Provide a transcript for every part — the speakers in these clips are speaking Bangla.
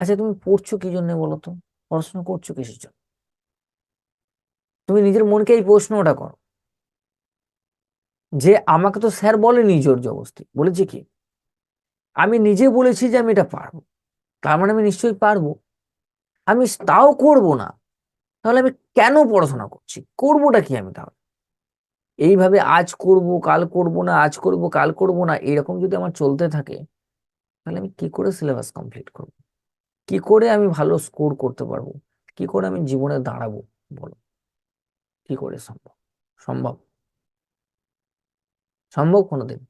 আচ্ছা তুমি পড়ছো কি জন্য বলো তো? পড়াশোনা করছ কিসের জন্য? তুমি নিজের মনকে এই প্রশ্নটা করো। যে আমাকে তো স্যার বলেনি জোর জবরদস্তি। বলেছে কি? আমি নিজে বলেছি যে আমি এটা পারব। তার মানে আমি নিশ্চয়ই পারব। আমি তাও করব না। তাহলে আমি কেন পড়াশোনা করছি? করবোটা কি আমি তাহলে? এইভাবে আজ করব, কাল করব না, আজ করব, কাল করব না, এরকম যদি আমার চলতে থাকে, তাহলে আমি কি করে সিলেবাস কমপ্লিট করব? কি করে আমি ভালো স্কোর করতে পারব? কি করে আমি জীবনে দাঁড়াবো? বলো। কি করে সম্ভব? সম্ভব? সম্ভব কোনোদিন?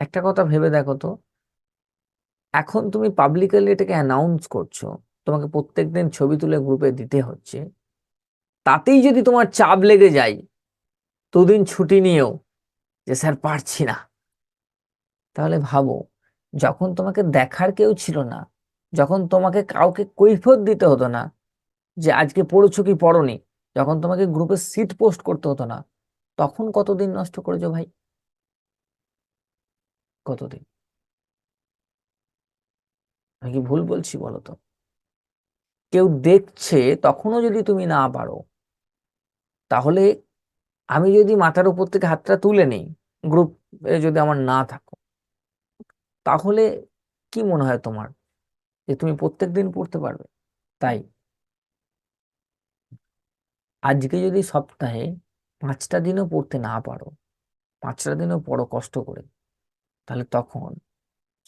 একটা কথা ভেবে দেখো তো। এখন তুমি পাবলিকালি এটাকে অ্যানাউন্স করছ, তোমাকে প্রত্যেকদিন ছবি তুলে গ্রুপে দিতে হচ্ছে। তাতেই যদি তোমার চাপ লেগে যায়, দুদিন ছুটি নিয়েও যে, স্যার, পারছি না। তাহলে ভাবো যখন তোমাকে দেখার কেউ ছিল না, যখন তোমাকে কাউকে কৈফত দিতে হতো না যে আজকে পড়েছো কি পড়োনি, যখন তোমাকে গ্রুপে সিট পোস্ট করতে হতো না, তখন কতদিন নষ্ট করেছ ভাই? কতদিন? আমি কি ভুল বলছি বলো তো কেউ দেখছে তখনও যদি তুমি না পারো, তাহলে আমি যদি মাথার উপর থেকে হাতটা তুলে নিই গ্রুপে যদি আমার না থাকো তাহলে কি মনে হয় তোমার? যে তুমি প্রত্যেক দিন পড়তে পারবে, তাই? আজকে যদি সপ্তাহে পাঁচটা দিনও পড়তে না পারো, পাঁচটা দিনও পড়ো কষ্ট করে, তাহলে তখন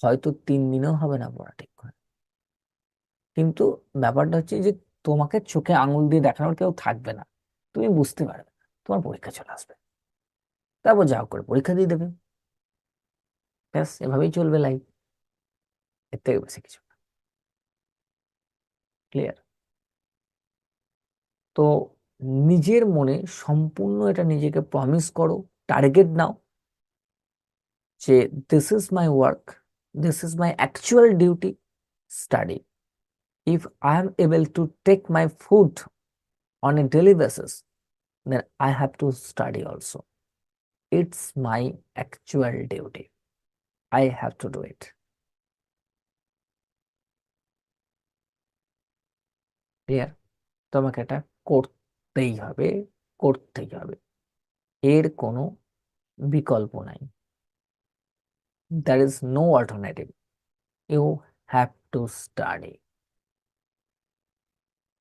হয়তো তিন দিনেও হবে না পড়া ঠিক করে। কিন্তু ব্যাপারটা হচ্ছে যে তোমাকে চোখে আঙুল দিয়ে দেখানোর কেউ থাকবে না। তুমি বুঝতে পারবে। তোমার পরীক্ষা চলে আসবে। তারপর যা করে পরীক্ষা দিয়ে দেবে। ব্যাস এভাবেই চলবে লাইফ এর থেকে বেশি কিছু না ক্লিয়ার তো নিজের মনে সম্পূর্ণ এটা নিজেকে প্রমিস করো টার্গেট নাও যে this is my work this is my actual duty study if I am able to take my food on a daily basis, then I have to study also. It's my actual duty. I have to do it. Clear? তোমাকে এটা করতেই হবে করতেই হবে। এর কোনো বিকল্প নাই। There is no alternative you have to study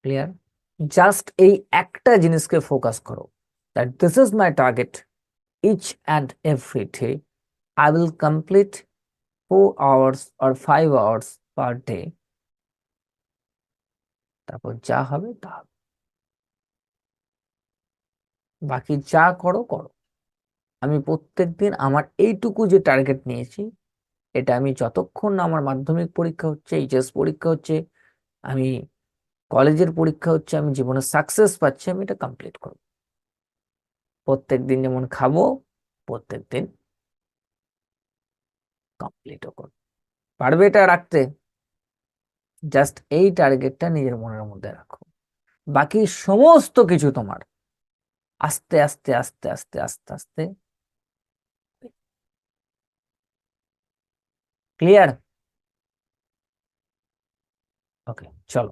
clear just এই একটা জিনিসকে ফোকাস করো। That this is my target each and every day I will complete four hours or five hours per day তারপর যা হবে তা হবে। বাকি যা করো করো। আমি প্রত্যেক দিন আমার এইটুকু যে টার্গেট নিয়েছি, এটা আমি যতক্ষণ না আমার মাধ্যমিক পরীক্ষা হচ্ছে এইচএস পরীক্ষা হচ্ছে, আমি কলেজের পরীক্ষা হচ্ছে, আমি জীবনে সাকসেস পাচ্ছি, আমি এটা কমপ্লিট করব। প্রত্যেক দিন যেমন খাব, প্রত্যেক দিন কমপ্লিটও করবে। পারবে এটা রাখতে? জাস্ট এই টার্গেটটা নিজের মনের মধ্যে রাখো। বাকি সমস্ত কিছু তোমার। আস্তে আস্তে আস্তে আস্তে আস্তে আস্তে। ক্লিয়ার ওকে চলো।